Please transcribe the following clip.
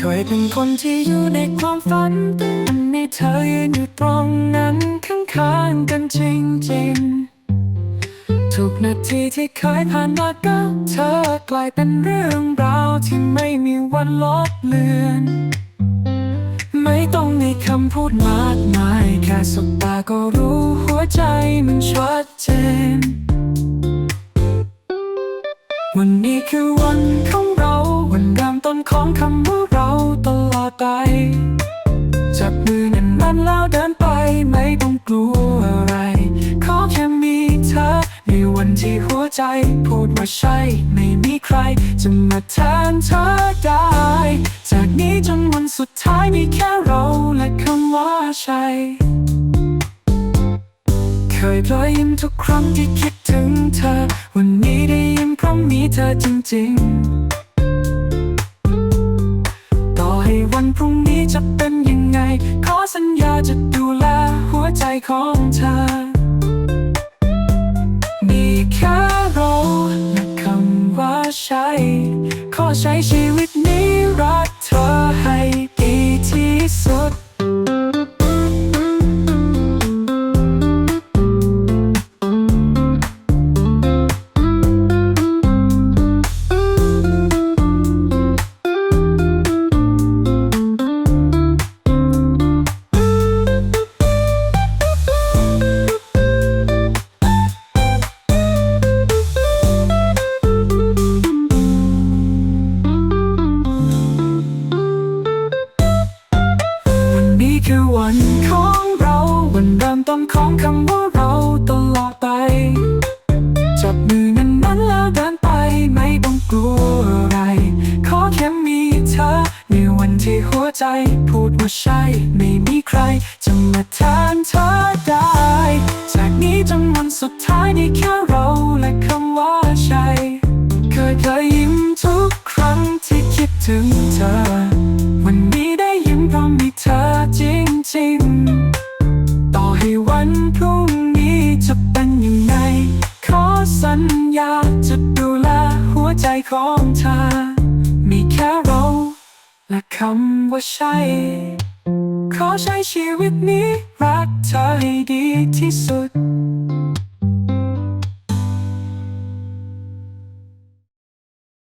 คยเป็นคนที่อยู่ในความฝันแต่วันนี้เธอยืนอยู่ตรงนั้นข้างๆกันจริงๆ ทุกนาทีที่เคยผ่านมากับเธอกลายเป็นเรื่องราวที่ไม่มีวันลบเลือน ไม่ต้องมีคำพูดมากมาย แค่สบตาก็รู้หัวใจมันชัดเจน วันนี้คือวันของเรา วันเริ่มต้นของคำว่าเรา ตลอดไปจับมือแน่นมันแล้วเดินไปไม่ต้องกลัวอะไร ขอแค่มีเธอ ในวันที่หัวใจ พูดว่าใช่ ไม่มีใคร จะมาแทนเธอได้ จากนี้จนวันสุดท้ายมีแค่เราและคำว่าใช่เคยพลอยยิ้มทุกครั้งที่คิดถึงเธอ วันนี้ได้ยิ้มเพราะมีเธอจริงๆ รงนี้จะเป็นยังไง ขอสัญญาจะดูแลหัวใจของเธอ มีแค่เราและคำว่าใช่ขอใช้ชีวิตนี้รัก ในวันที่หัวใจพูดว่าใช่ไม่มีใคร จะมาแทนเธอได้ จากนี้จนวันสุดท้ายนี่แค่เราและคำว่าใช่เคยเคยยิ้มทุกครั้งที่คิดถึงเธอ วันนี้ได้ยิ้มเพราะมีเธอจริงๆ ต่อให้วันพรุ่งนี้จะเป็นยังไง ขอสัญญาจะดูแลหัวใจของเธอ และคำว่าใช่ ขอใช้ชีวิตนี้รักเธอให้ดีที่สุด